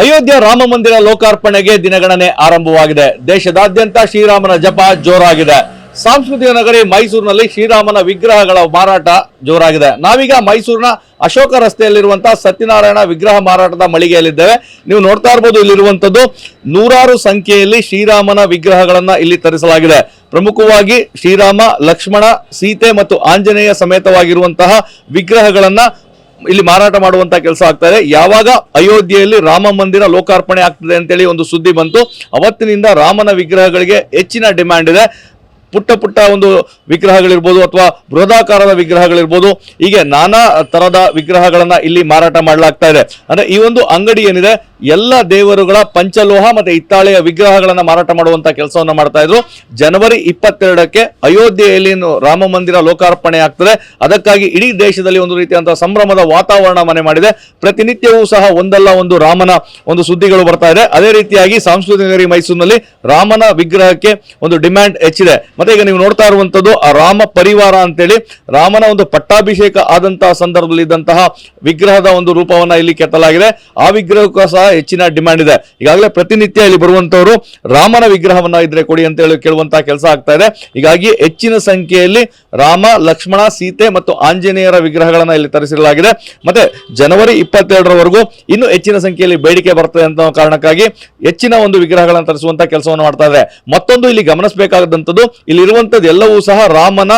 ಅಯೋಧ್ಯ ರಾಮ ಮಂದಿರ ಲೋಕಾರ್ಪಣೆಗೆ ದಿನಗಣನೆ ಆರಂಭವಾಗಿದೆ. ದೇಶದಾದ್ಯಂತ ಶ್ರೀರಾಮನ ಜಪ ಜೋರಾಗಿದೆ. ಸಾಂಸ್ಕೃತಿಕ ನಗರಿ ಮೈಸೂರಿನಲ್ಲಿ ಶ್ರೀರಾಮನ ವಿಗ್ರಹಗಳ ಮಾರಾಟ ಜೋರಾಗಿದೆ. ನಾವೀಗ ಮೈಸೂರಿನ ಅಶೋಕ ರಸ್ತೆಯಲ್ಲಿರುವಂತಹ ಸತ್ಯನಾರಾಯಣ ವಿಗ್ರಹ ಮಾರಾಟದ ಮಳಿಗೆಯಲ್ಲಿದ್ದೇವೆ. ನೀವು ನೋಡ್ತಾ ಇರಬಹುದು ಇಲ್ಲಿರುವಂತದ್ದು ನೂರಾರು ಸಂಖ್ಯೆಯಲ್ಲಿ ಶ್ರೀರಾಮನ ವಿಗ್ರಹಗಳನ್ನ ಇಲ್ಲಿ ತರಿಸಲಾಗಿದೆ. ಪ್ರಮುಖವಾಗಿ ಶ್ರೀರಾಮ, ಲಕ್ಷ್ಮಣ, ಸೀತೆ ಮತ್ತು ಆಂಜನೇಯ ಸಮೇತವಾಗಿರುವಂತಹ ವಿಗ್ರಹಗಳನ್ನ ಇಲ್ಲಿ ಮಾರಾಟ ಮಾಡುವಂತ ಕೆಲಸ ಆಗ್ತಾ ಇದೆ. ಯಾವಾಗ ಅಯೋಧ್ಯೆಯಲ್ಲಿ ರಾಮ ಮಂದಿರ ಲೋಕಾರ್ಪಣೆ ಆಗ್ತದೆ ಅಂತೇಳಿ ಒಂದು ಸುದ್ದಿ ಬಂತು. ಅವತ್ತಿನಿಂದ ರಾಮನ ವಿಗ್ರಹಗಳಿಗೆ ಹೆಚ್ಚಿನ ಡಿಮ್ಯಾಂಡ್ ಇದೆ. ಪುಟ್ಟ ಪುಟ್ಟ ಒಂದು ವಿಗ್ರಹಗಳಿರ್ಬೋದು ಅಥವಾ ಬೃಹದಾಕಾರದ ವಿಗ್ರಹಗಳಿರ್ಬೋದು, ಹೀಗೆ ನಾನಾ ತರದ ವಿಗ್ರಹಗಳನ್ನ ಇಲ್ಲಿ ಮಾರಾಟ ಮಾಡಲಾಗ್ತಾ ಇದೆ. ಅಂದ್ರೆ ಈ ಒಂದು ಅಂಗಡಿ ಏನಿದೆ, ಎಲ್ಲ ದೇವರುಗಳ ಪಂಚಲೋಹ ಮತ್ತೆ ಇತ್ತಾಳೆಯ ವಿಗ್ರಹಗಳನ್ನ ಮಾರಾಟ ಮಾಡುವಂತ ಕೆಲಸವನ್ನ ಮಾಡ್ತಾ ಇದ್ರು. ಜನವರಿ ಇಪ್ಪತ್ತೆರಡಕ್ಕೆ ಅಯೋಧ್ಯೆಯಲ್ಲಿ ರಾಮ ಮಂದಿರ ಲೋಕಾರ್ಪಣೆ ಆಗ್ತದೆ. ಅದಕ್ಕಾಗಿ ಇಡೀ ದೇಶದಲ್ಲಿ ಒಂದು ರೀತಿಯಂತಹ ಸಂಭ್ರಮದ ವಾತಾವರಣ ಮನೆ ಮಾಡಿದೆ. ಪ್ರತಿನಿತ್ಯವೂ ಸಹ ಒಂದಲ್ಲ ಒಂದು ರಾಮನ ಒಂದು ಸುದ್ದಿಗಳು ಬರ್ತಾ ಇದೆ. ಅದೇ ರೀತಿಯಾಗಿ ಸಾಂಸ್ಕೃತಿಕ ನಗರಿ ಮೈಸೂರಿನಲ್ಲಿ ರಾಮನ ವಿಗ್ರಹಕ್ಕೆ ಒಂದು ಡಿಮ್ಯಾಂಡ್ ಹೆಚ್ಚಿದೆ. ಮತ್ತೆ ಈಗ ನೀವು ನೋಡ್ತಾ ಇರುವಂತದ್ದು ಆ ರಾಮ ಪರಿವಾರ ಅಂತೇಳಿ ರಾಮನ ಒಂದು ಪಟ್ಟಾಭಿಷೇಕ ಆದಂತಹ ಸಂದರ್ಭದಲ್ಲಿ ಇದ್ದಂತಹ ವಿಗ್ರಹದ ಒಂದು ರೂಪವನ್ನ ಇಲ್ಲಿ ಕೆತ್ತಲಾಗಿದೆ. ಆ ವಿಗ್ರಹಕ್ಕೂ ಸಹ ಹೆಚ್ಚಿನ ಡಿಮ್ಯಾಂಡ್ ಇದೆ. ಈಗಾಗಲೇ ಪ್ರತಿನಿತ್ಯ ಇಲ್ಲಿ ಬರುವಂತವರು ರಾಮನ ವಿಗ್ರಹವನ್ನ ಇದ್ರೆ ಕೊಡಿ ಅಂತ ಹೇಳಿ ಕೇಳುವಂತಹ ಕೆಲಸ ಆಗ್ತಾ ಇದೆ. ಹೀಗಾಗಿ ಹೆಚ್ಚಿನ ಸಂಖ್ಯೆಯಲ್ಲಿ ರಾಮ, ಲಕ್ಷ್ಮಣ, ಸೀತೆ ಮತ್ತು ಆಂಜನೇಯರ ವಿಗ್ರಹಗಳನ್ನ ಇಲ್ಲಿ ತರಿಸಲಾಗಿದೆ ಮತ್ತೆ ಜನವರಿ ಇಪ್ಪತ್ತೆರಡರವರೆಗೂ ಇನ್ನೂ ಹೆಚ್ಚಿನ ಸಂಖ್ಯೆಯಲ್ಲಿ ಬೇಡಿಕೆ ಬರ್ತದೆ ಅಂತ ಕಾರಣಕ್ಕಾಗಿ ಹೆಚ್ಚಿನ ಒಂದು ವಿಗ್ರಹಗಳನ್ನು ತರಿಸುವಂತ ಕೆಲಸವನ್ನು ಮಾಡ್ತಾ ಇದೆ ಮತ್ತೊಂದು ಇಲ್ಲಿ ಗಮನಿಸಬೇಕಾದಂಥದ್ದು ಇಲ್ಲಿ ಇರುವಂತದ್ದು ಎಲ್ಲವೂ ಸಹ ರಾಮನ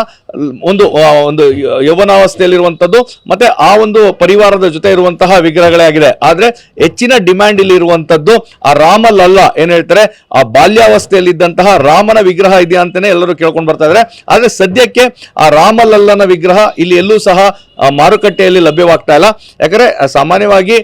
ಒಂದು ಒಂದು ಯೌವನಾವಸ್ಥೆಯಲ್ಲಿರುವಂಥದ್ದು, ಮತ್ತೆ ಆ ಒಂದು ಪರಿವಾರದ ಜೊತೆ ಇರುವಂತಹ ವಿಗ್ರಹಗಳೇ ಆಗಿದೆ. ಆದ್ರೆ ಹೆಚ್ಚಿನ ಡಿಮ್ಯಾಂಡ್ ಇಲ್ಲಿ ಇರುವಂತದ್ದು ಆ ರಾಮಲಲ್ಲ. ಏನ್ ಹೇಳ್ತಾರೆ? ಆ ಬಾಲ್ಯಾವಸ್ಥೆಯಲ್ಲಿದ್ದಂತಹ ರಾಮನ ವಿಗ್ರಹ ಇದೆಯಾ ಅಂತಾನೆ ಎಲ್ಲರೂ ಕೇಳ್ಕೊಂಡು ಬರ್ತಾ ಇದ್ದಾರೆ ಆದ್ರೆ ಸದ್ಯಕ್ಕೆ ಆ ರಾಮಲಲ್ಲನ ವಿಗ್ರಹ ಇಲ್ಲಿ ಎಲ್ಲೂ ಸಹ ಮಾರುಕಟ್ಟೆಯಲ್ಲಿ ಲಭ್ಯವಾಗ್ತಾ ಇಲ್ಲ. ಯಾಕಂದ್ರೆ ಸಾಮಾನ್ಯವಾಗಿ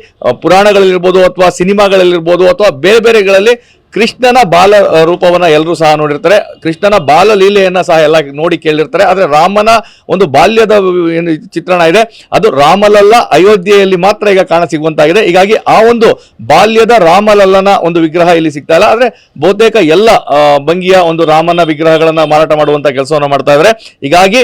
ಪುರಾಣಗಳಲ್ಲಿರ್ಬೋದು ಅಥವಾ ಸಿನಿಮಾಗಳಲ್ಲಿರ್ಬೋದು ಅಥವಾ ಬೇರೆ ಬೇರೆಗಳಲ್ಲಿ ಕೃಷ್ಣನ ಬಾಲ ರೂಪವನ್ನು ಎಲ್ಲರೂ ಸಹ ನೋಡಿರ್ತಾರೆ. ಕೃಷ್ಣನ ಬಾಲ ಲೀಲೆಯನ್ನ ಸಹ ಎಲ್ಲ ನೋಡಿ ಕೇಳಿರ್ತಾರೆ. ಆದ್ರೆ ರಾಮನ ಒಂದು ಬಾಲ್ಯದ ಏನು ಚಿತ್ರಣ ಇದೆ. ಅದು ರಾಮಲಲ್ಲ ಅಯೋಧ್ಯೆಯಲ್ಲಿ ಮಾತ್ರ ಈಗ ಕಾಣ ಸಿಗುವಂತಾಗಿದೆ. ಹೀಗಾಗಿ ಆ ಒಂದು ಬಾಲ್ಯದ ರಾಮಲಲ್ಲನ ಒಂದು ವಿಗ್ರಹ ಇಲ್ಲಿ ಸಿಗ್ತಾ ಇಲ್ಲ. ಆದ್ರೆ ಬಹುತೇಕ ಎಲ್ಲ ಭಂಗಿಯ ಒಂದು ರಾಮನ ವಿಗ್ರಹಗಳನ್ನ ಮಾರಾಟ ಮಾಡುವಂತ ಕೆಲಸವನ್ನು ಮಾಡ್ತಾ ಇದ್ದಾರೆ ಹೀಗಾಗಿ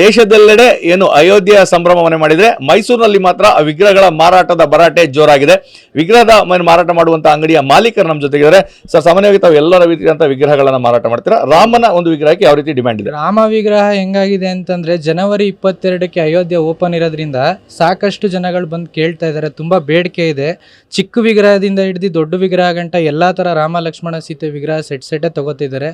ದೇಶದೆಲ್ಲೆಡೆ ಏನು ಅಯೋಧ್ಯೆಯ ಸಂಭ್ರಮವನ್ನು ಮಾಡಿದರೆ ಮೈಸೂರಿನಲ್ಲಿ ಮಾತ್ರ ವಿಗ್ರಹಗಳ ಮಾರಾಟದ ಭರಾಟೆ ಜೋರಾಗಿದೆ. ವಿಗ್ರಹದ ಮಾರಾಟ ಮಾಡುವಂಥ ಅಂಗಡಿಯ ಮಾಲೀಕರು ನಮ್ಮ ಜೊತೆಗಿದ್ದಾರೆ. ಸರ್, ಸಾಮಾನ್ಯವಾಗಿ ತಾವು ಎಲ್ಲರ ರೀತಿಯಂಥ ವಿಗ್ರಹಗಳನ್ನು ಮಾರಾಟ ಮಾಡ್ತೀರಾ? ರಾಮನ ಒಂದು ವಿಗ್ರಹಕ್ಕೆ ಯಾವ ರೀತಿ ಡಿಮ್ಯಾಂಡ್ ಇದೆ? ರಾಮ ವಿಗ್ರಹ ಹೆಂಗಾಗಿದೆ ಅಂತಂದ್ರೆ ಜನವರಿ ಇಪ್ಪತ್ತೆರಡಕ್ಕೆ ಅಯೋಧ್ಯೆ ಓಪನ್ ಇರೋದ್ರಿಂದ ಸಾಕಷ್ಟು ಜನಗಳು ಬಂದು ಕೇಳ್ತಾ ಇದ್ದಾರೆ. ತುಂಬಾ ಬೇಡಿಕೆ ಇದೆ. ಚಿಕ್ಕ ವಿಗ್ರಹದಿಂದ ಹಿಡಿದು ದೊಡ್ಡ ವಿಗ್ರಹ ಗಂಟ ಎಲ್ಲಾ ತರ ರಾಮ ಲಕ್ಷ್ಮಣ ಸೀತೆ ವಿಗ್ರಹ ಸೆಟ್ ಸೆಟ್ಟೇ ತಗೋತಿದ್ದಾರೆ.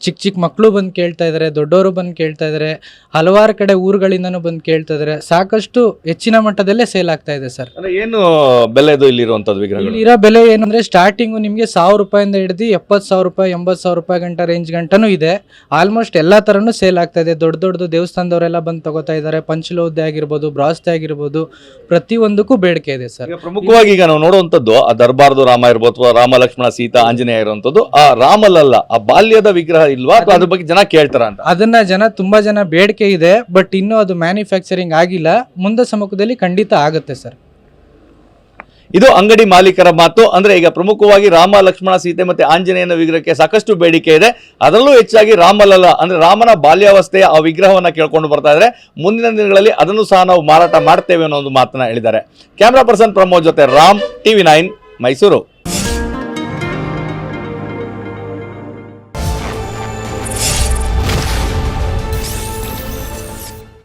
ಚಿಕ್ಕ ಚಿಕ್ಕ ಮಕ್ಕಳು ಬಂದು ಕೇಳ್ತಾ ಇದ್ದಾರೆ ದೊಡ್ಡವರು ಬಂದು ಕೇಳ್ತಾ ಇದ್ದಾರೆ ಹಲವಾರು ಕಡೆ ಊರುಗಳಿಂದನೂ ಬಂದು ಕೇಳ್ತಾ ಇದ್ದಾರೆ ಸಾಕಷ್ಟು ಹೆಚ್ಚಿನ ಮಟ್ಟದಲ್ಲೇ ಸೇಲ್ ಆಗ್ತಾ ಇದೆ ಸರ್. ಅಂದ್ರೆ ಏನು ಬೆಲೆದು ಇಲ್ಲಿರುವಂಥದ್ದು ವಿಗ್ರಹಗಳು? ಇಲ್ಲಿರೋ ಬೆಲೆ ಏನಂದ್ರೆ ಸ್ಟಾರ್ಟಿಂಗು ನಿಮಗೆ ಸಾವಿರ ರೂಪಾಯಿಂದ ಹಿಡಿದು ಎಪ್ಪತ್ತು ಸಾವಿರ ರೂಪಾಯಿ ಎಂಬತ್ತು ಸಾವಿರ ರೂಪಾಯಿ ಗಂಟ ರೇಂಜ್ ಗಂಟನೂ ಇದೆ. ಆಲ್ಮೋಸ್ಟ್ ಎಲ್ಲ ಥರನೂ ಸೇಲ್ ಆಗ್ತಾ ಇದೆ. ದೊಡ್ಡ ದೊಡ್ಡದು ದೇವಸ್ಥಾನದವರೆಲ್ಲ ಬಂದು ತಗೋತಾ ಇದ್ದಾರೆ ಪಂಚಲೋದ್ಯ ಆಗಿರ್ಬೋದು ಬ್ರಾಸ್ತೆ ಆಗಿರ್ಬೋದು ಪ್ರತಿಯೊಂದಕ್ಕೂ ಬೇಡಿಕೆ ಇದೆ ಸರ್. ಈಗ ಪ್ರಮುಖವಾಗಿ ಈಗ ನಾವು ನೋಡುವಂಥದ್ದು ಆ ದರ್ಬಾರ್ದು ರಾಮ ಇರ್ಬೋದು ಅಥವಾ ರಾಮ ಲಕ್ಷ್ಮಣ ಸೀತಾ ಆಂಜನೇಯ ಇರುವಂಥದ್ದು ಆ ರಾಮಲಲ್ಲ ಆ ಬಾಲ್ಯದ ವಿಗ್ರಹ ಇಲ್ವಾ? ಅಥವಾ ಅದ್ರ ಬಗ್ಗೆ ಜನ ಕೇಳ್ತಾರ ಅಂತ? ಅದನ್ನ ಜನ ತುಂಬಾ ಜನ ಬೇಡಿಕೆ ಇದೆ ಬಟ್ ಇನ್ನೂ ಅದು ಮ್ಯಾನುಫ್ಯಾಕ್ಚರಿಂಗ್ ಆಗಿಲ್ಲ. ಮುಂದೆ ಸಮ್ಮುಖದಲ್ಲಿ ಖಂಡಿತ ಆಗುತ್ತೆ ಸರ್. ಇದು ಅಂಗಡಿ ಮಾಲೀಕರ ಮಾತು. ಅಂದ್ರೆ ಈಗ ಪ್ರಮುಖವಾಗಿ ರಾಮ ಲಕ್ಷ್ಮಣ ಸೀತೆ ಮತ್ತೆ ಆಂಜನೇಯನ ವಿಗ್ರಹಕ್ಕೆ ಸಾಕಷ್ಟು ಬೇಡಿಕೆ ಇದೆ. ಅದರಲ್ಲೂ ಹೆಚ್ಚಾಗಿ ರಾಮಲಲ ಅಂದ್ರೆ ರಾಮನ ಬಾಲ್ಯಾವಸ್ಥೆಯ ಆ ವಿಗ್ರಹವನ್ನ ಕೇಳ್ಕೊಂಡು ಬರ್ತಾ ಇದ್ರೆ. ಮುಂದಿನ ದಿನಗಳಲ್ಲಿ ಅದನ್ನು ಸಹ ನಾವು ಮಾರಾಟ ಮಾಡ್ತೇವೆ ಅನ್ನೋ ಒಂದು ಮಾತನ್ನ ಹೇಳಿದ್ದಾರೆ. ಕ್ಯಾಮ್ರಾ ಪರ್ಸನ್ ಪ್ರಮೋದ್ ಜೊತೆ ರಾಮ್ ಟಿವಿ ನೈನ್ ಮೈಸೂರು